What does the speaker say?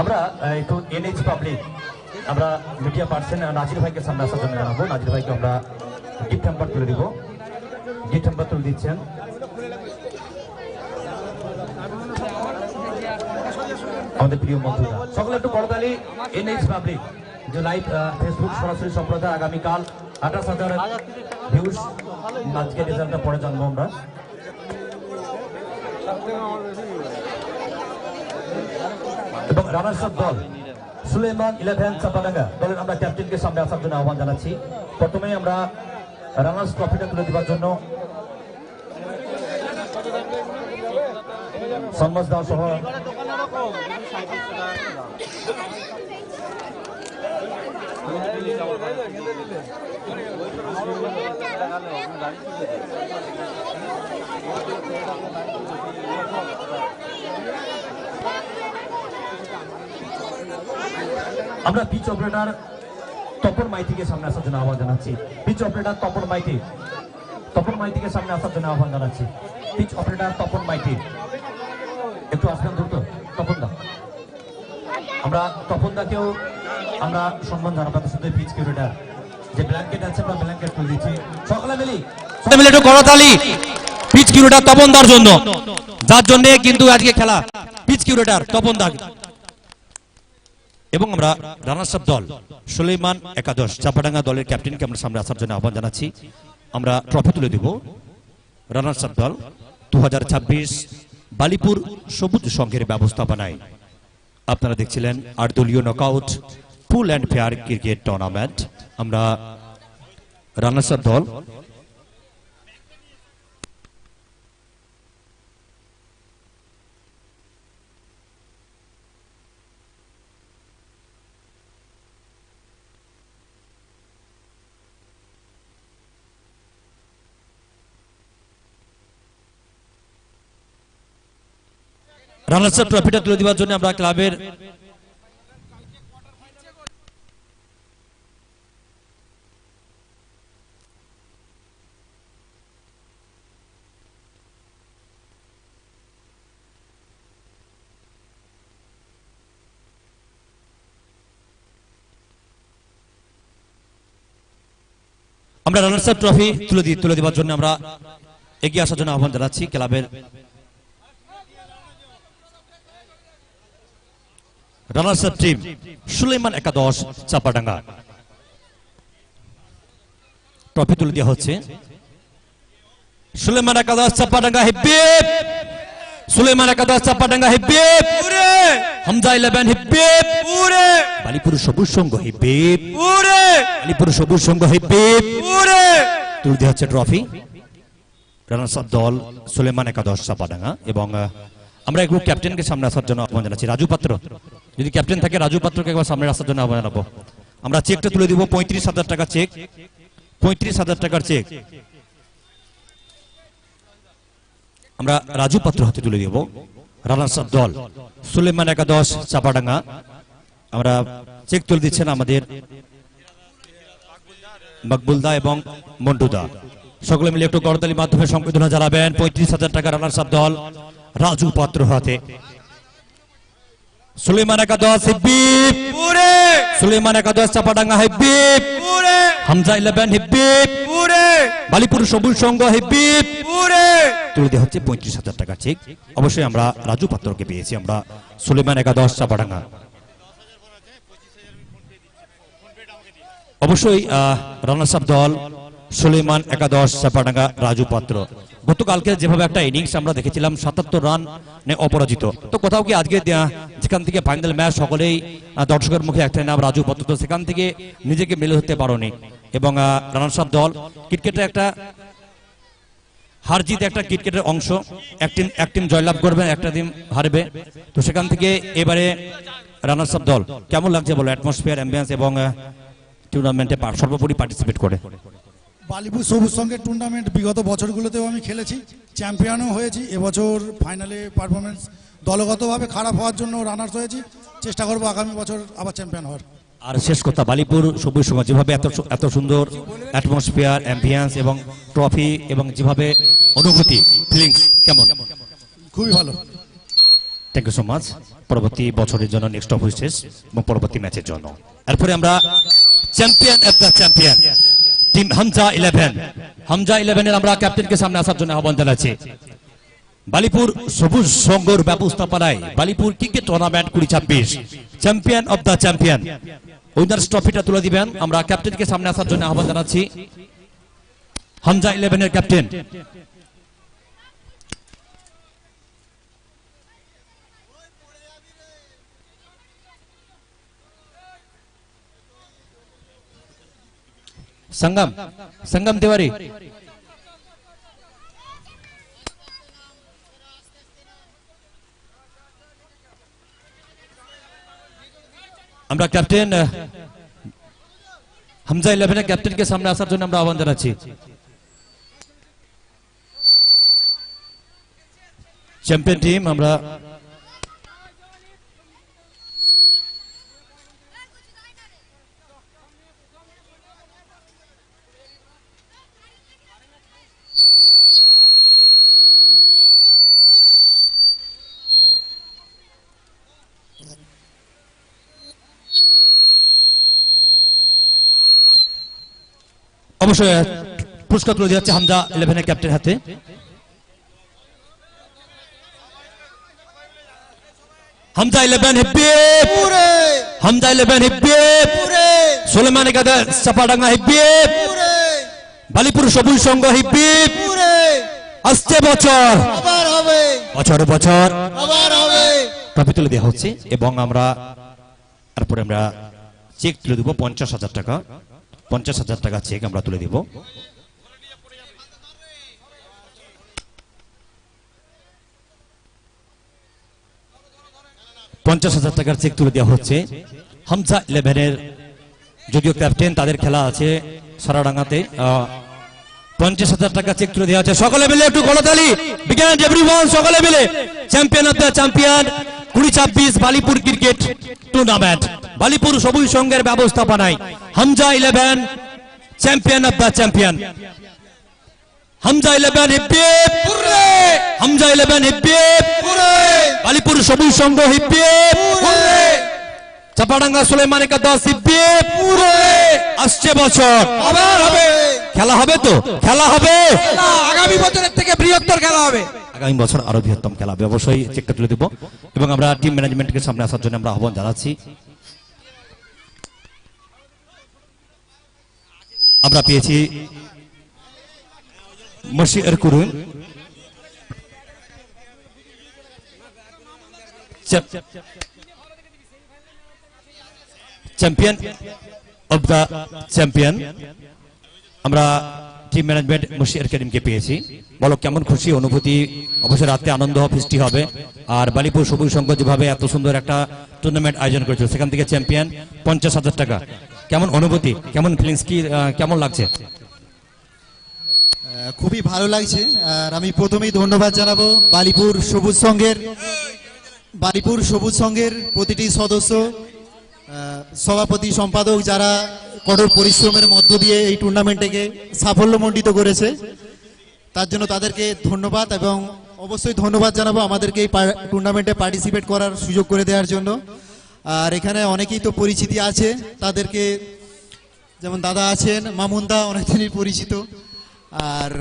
আমরা একটু NH public আমরা মিডিয়া পার্সন নাজির ভাইকে সামনে আসার জন্য জানাব। নাজির ভাইকে আমরা গিফট হ্যাম্পার তুলে দিব। গিফট হ্যাম্পার তুলে দিচ্ছেন। আমাদের প্রিয় বন্ধুরা, সকলে একটু করতালি এনএইচ পাবলিক যে লাইভ ফেসবুক সরাসরি সম্প্রদায় আগামীকাল আঠাশ হাজার ভিউজ আজকে রেজাল্টটা পরে জানব আমরা। এবং রানার্স আপ দল সুলেমান ইলেভেন চাপাডাঙ্গা দলের আমরা ক্যাপ্টেনকে সামনে আসার জন্য আহ্বান জানাচ্ছি। প্রথমেই আমরা রানার্স ট্রফিটা তুলে দেওয়ার জন্য সম্মাস দাও সহ আমরা পিচ অপারেটর তপন মাইতিকে সামনে আসার জন্য আহ্বান জানাচ্ছি। Pitch operator Tapan Maiti. Tapan মাইতিকে সামনে আসার জন্য আহ্বান জানাচ্ছি। Pitch operator Tapan Maiti. একটু আসবেন দ্রুত। তপন দা। আমরা তপন দাকেও আমরা সম্মান জানাব তার সাথে পিচ কিউরেটার যে ব্ল্যাঙ্কেট আছে, আমরা ব্ল্যাঙ্কেট তুলে দিচ্ছি। সকালে মিলি সবাই মিলে একটু করতালি পিচ কিউরেটার তপনদার জন্য। যার জন্য কিন্তু আজকে খেলা পিচ কিউরেটার তপন তপনদা এবং আমরা রানার্স আপ দল সুলেমান একাদশ, চাপাডাঙ্গা দলের ক্যাপ্টেনকে আমরা সামনে আসার জন্য আহ্বান জানাচ্ছি। আমরা ট্রফি তুলে দেব। রানার্স আপ দল দু হাজার ছাব্বিশ বালিপুর সবুজ সংঘের ব্যবস্থাপনায়। আপনারা দেখছিলেন আট দলীয় knockout full and fair cricket tournament আমরা রানার্স আপ দল। রানার্স আপ ট্রফিটা তুলে দেওয়ার জন্য আমরা ক্লাবের আমরা রানার্স আপ ট্রফি তুলে দি তুলে দেওয়ার জন্য আমরা এগিয়ে আসার জন্য আহ্বান জানাচ্ছি ক্লাবের রানার্স আপ টিম সুলেমান একাদশ চাপাডাঙ্গা। ট্রফি তুলে দেওয়া হচ্ছে। সুলেমান একাদশ চাপাডাঙ্গা হিব্বিপ সুলেমান একাদশ চাপাডাঙ্গা হিব্বিপ হামজা ইলেভেন হিব্বিপ বালিপুর সবুজ সংঘ হিব্বিপ বালিপুর সবুজ সংঘ হিব্বিপ তুলে দেওয়া হচ্ছে ট্রফি দল সুলেমান একাদশ চাপাডাঙ্গা এবং আমরা একটু ক্যাপ্টেনকে সামনে আসার জন্য আহ্বান জানাচ্ছি। রাজু পাত্র যদি ক্যাপ্টেন থাকে রাজু পাত্রকে একবার সামনে আসার জন্য আহ্বান জানাব। আমরা চেকটা তুলে দিব পঁয়ত্রিশ হাজার টাকা চেক পঁয়ত্রিশ হাজার টাকার চেক আমরা রাজু পাত্র হাতে তুলে দিব। রানার্স আপ দল সুলেমান একাদশ চাপাডাঙ্গা আমরা চেক তুলে দিচ্ছেন আমাদের মকবুলদা এবং মন্টুদা সকলে মিলে একটু করতালির মাধ্যমে সংবেদনা জানাবেন। পঁয়ত্রিশ হাজার টাকা রানার্স আপ দল রাজু পাত্র হাতে। সুলেমান একাদশ হিব্বিপ সুলেমান একাদশ চাপাডাঙ্গা হিব্বিপ হামজা ইলেভেন হিব্বিপ বালিপুর সবুজ সংঘ হিব্বিপ তুলে দেওয়া হচ্ছে পঁয়ত্রিশ হাজার টাকা ঠিক? অবশ্যই আমরা রাজু পাত্রকে পেয়েছি আমরা সুলেমান একাদশ চাপাডাঙ্গা। অবশ্যই রানার্স আপ দল, সুলেমান একাদশ, চাপাডাঙ্গা, রাজু পাত্র। গতকালকে যেভাবে একটা ইনিংস আমরা দেখেছিলাম, সাতাত্তর রান অপরাজিত। তো কোথাও কি আজকে যেখান থেকে ফাইনাল ম্যাচ সকলেই দর্শকের মুখে একটা নাম, রাজু পাত্র। তো সেখান থেকে নিজেকে মেলে হতে পারোনি। এবং রানার্স আপ দল ক্রিকেটে একটা হার জিত একটা ক্রিকেটের অংশ। এক টিম এক টিম জয়লাভ করবে, একটা টিম হারবে। তো সেখান থেকে এবারে রানার্স আপ দল, কেমন লাগছে বলো? অ্যাটমসফিয়ার অ্যাম্বিয়েন্স এবং টুর্নামেন্টে সর্বোপরি পার্টিসিপেট করে। বালিপুর সবুজ সঙ্গের টুর্নামেন্ট বিগত বছরগুলোতেও আমি খেলেছি চ্যাম্পিয়নও হয়েছি এবছর ফাইনালে পারফরমেন্স দলগতভাবে খারাপ হওয়ার জন্য রানার্স হয়েছি চেষ্টা করব আগামী বছর আবার চ্যাম্পিয়ন হওয়ার। আর শেষ কথা বালিপুর সবুজ সমাজ যেভাবে এত এত সুন্দর অ্যাটমসফিয়ার অ্যাম্বিয়েন্স এবং ট্রফি এবং যেভাবে অনুভূতি ফিলিংস কেমন? খুবই ভালো। থ্যাংক ইউ সো মাচ পরবর্তী বছরের জন্য নেক্সট অফ উইচেস এবং পরবর্তী ম্যাচের জন্য। এরপরে আমরা champion of the champion team Hamza eleven Hamza ইলেভেনের আমরা ক্যাপ্টেনকে সামনে আসার জন্য আহ্বান জানাচ্ছি। বালিপুর সবুজ সংঘর ব্যবস্থাপনায় বালিপুর ক্রিকেট টুর্নামেন্ট কুড়ি ছাব্বিশ। Champion of the champion winners ট্রফিটা তুলে দিবেন। আমরা ক্যাপ্টেনকে সামনে আসার জন্য আহ্বান জানাচ্ছি। হামজা ইলেভেনের ক্যাপ্টেন संगम संगम तिवारी আমরা ক্যাপ্টেন আহ, হামজা ইলেভেনের ক্যাপ্টেনকে সামনে আসার জন্য আমরা আহ্বান জানাচ্ছি চ্যাম্পিয়ন টিম আমরা অবশ্যই পুরস্কার তুলে দেওয়া হচ্ছে হামজা ইলেভেনের ক্যাপ্টেন হাতে। হামজা ইলেভেন হিব্বিব হামজা ইলেভেন হিব্বিব সোলেমান চাপাডাঙ্গা হিব্বিব বালিপুর সবুজ সংঘ হিব্বিব আসছে বছর। বছর বছর। ট্রফি তুলে দেওয়া হচ্ছে এবং আমরা তারপরে আমরা চেক তুলে দেবো পঞ্চাশ হাজার টাকা। পঞ্চাশ হাজার টাকা চেক আমরা তুলে দিব। পঞ্চাশ হাজার টাকার চেক তুলে দেওয়া হচ্ছে। হামজা ইলেভেনের যদিও ক্যাপ্টেন তাদের খেলা আছে সারাডাঙ্গাতে। পঞ্চাশ হাজার টাকা চেক তুলে দেওয়া আছে। সকলে মিলে একটু গণতালি বিজ্ঞান সকলে মিলে। চ্যাম্পিয়ন অফ দ্য চ্যাম্পিয়ন কুড়ি ছাব্বিশ বালিপুর ক্রিকেট টুর্নামেন্ট। বালিপুর সবুজ সংঘের ব্যবস্থাপনায় Hamza eleven champion of the champion. Chapadanga Suleman একাদশ হিব্বিব আসছে বছর। আবার হবে। খেলা হবে তো? খেলা হবে? আগামী বছরের থেকে বৃহত্তর খেলা হবে। আগামী বছর আরও বৃহত্তম খেলা হবে। অবশ্যই চেকটা তুলে দেবো। এবং আমরা টিম ম্যানেজমেন্টকে সামনে আসার জন্য আমরা আহ্বান জানাচ্ছি। আমরা পেয়েছি মশির করুন চ্যাম্পিয়ন অব দ্য চ্যাম্পিয়ন আমরা টিম ম্যানেজমেন্ট মুশিয়ার করিমকে পেয়েছি। বলো, কেমন খুশি, অনুভূতি? অবশ্যই রাতে আনন্দ ফিস্টি হবে। আর বালিপুর সবুজ সংঘ যেভাবে এত সুন্দর একটা টুর্নামেন্ট আয়োজন করেছিল, সেখান থেকে চ্যাম্পিয়ন পঞ্চাশ হাজার টাকা। কেমন অনুভূতি? কেমন ফিলিংস কি কেমন লাগছে? খুবই ভালো লাগছে। আর আমি প্রথমেই ধন্যবাদ জানাব বালিপুর সবুজ সংঘের, বালিপুর সবুজ সংঘের প্রতিটি সদস্য। সভাপতি সম্পাদক যারা কঠোর পরিশ্রমের মধ্য দিয়ে এই টুর্নামেন্টটাকে সাফল্যমণ্ডিত করেছে, তার জন্য তাদেরকে ধন্যবাদ এবং অবশ্যই ধন্যবাদ জানাব আমাদেরকে এই টুর্নামেন্টে পার্টিসিপেট করার সুযোগ করে দেওয়ার জন্য। আর এখানে অনেকেই তো পরিচিতি আছে, তাদেরকে যেমন দাদা আছেন মামুন দা অনেকদিনই পরিচিত। আর